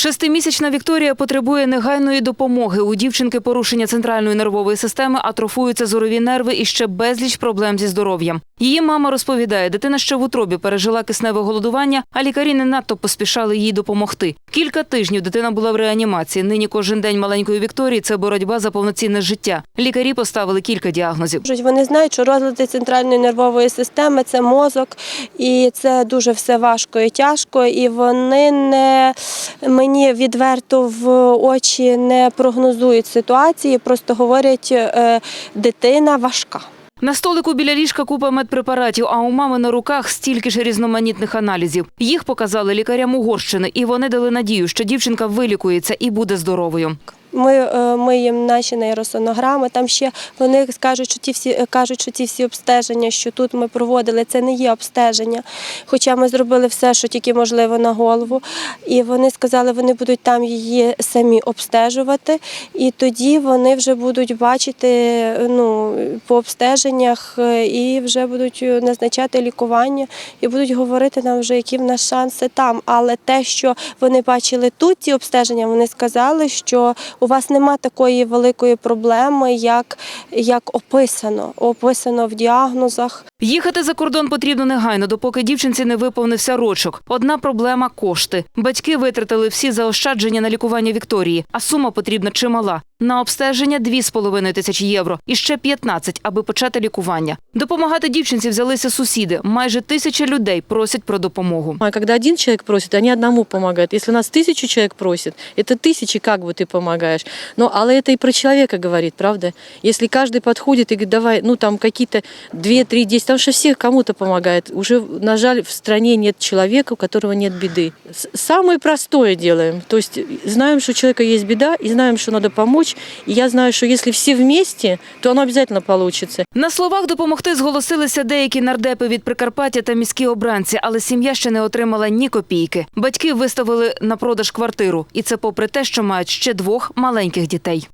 Шестимісячна Вікторія потребує негайної допомоги. У дівчинки порушення центральної нервової системи, атрофуються зорові нерви і ще безліч проблем зі здоров'ям. Її мама розповідає, дитина ще в утробі пережила кисневе голодування, а лікарі не надто поспішали їй допомогти. Кілька тижнів дитина була в реанімації. Нині кожен день маленької Вікторії це боротьба за повноцінне життя. Лікарі поставили кілька діагнозів. Вони знають, що розлади центральної нервової системи це мозок, і це дуже все важко і тяжко. І вони не мені відверто в очі не прогнозують ситуації, просто говорять, е, дитина важка. На столику біля ліжка купа медпрепаратів, а у мами на руках стільки ж різноманітних аналізів. Їх показали лікарям Угорщини, і вони дали надію, що дівчинка вилікується і буде здоровою. Ми е, миємо наші нейросонограми. Там ще вони скажуть, що ті всі е, кажуть, що ті всі обстеження, що тут ми проводили, це не є обстеження. Хоча ми зробили все, що тільки можливо на голову. І вони сказали, вони будуть там її самі обстежувати, і тоді вони вже будуть бачити ну, по обстеженнях е, і вже будуть назначати лікування, і будуть говорити нам вже, які в нас шанси там. Але те, що вони бачили тут, ці обстеження, вони сказали, що у вас нема такої великої проблеми, як, як описано, описано в діагнозах. Їхати за кордон потрібно негайно, допоки дівчинці не виповнився рочок. Одна проблема кошти. Батьки витратили всі заощадження на лікування Вікторії, а сума потрібна чимала. На обстеження 2,5 тисячі євро і ще 15, аби почати лікування. Допомагати дівчинці взялися сусіди. Майже тисяча людей просять про допомогу. А когда один человек просит, они одному помогают. Если нас тысячу человек просит, это тысячи как бы ты помогаешь. Но, але это и про человека говорит, правда? Если каждый подходит и говорит, давай, ну там какие-то две, три, десять, потому что всех кому-то помогает. Уже, на жаль, в стране нет человека, у которого нет беды. С- Самое простое делаем. То есть знаем, что у человека есть беда, и знаем, что надо помочь. И я знаю, что если все вместе, то оно обязательно получится. На словах допомогти зголосилися деякі нардепи від Прикарпаття та міські обранці, але сім'я ще не отримала ні копійки. Батьки виставили на продаж квартиру, і це попри те, що мають ще двох маленьких дітей.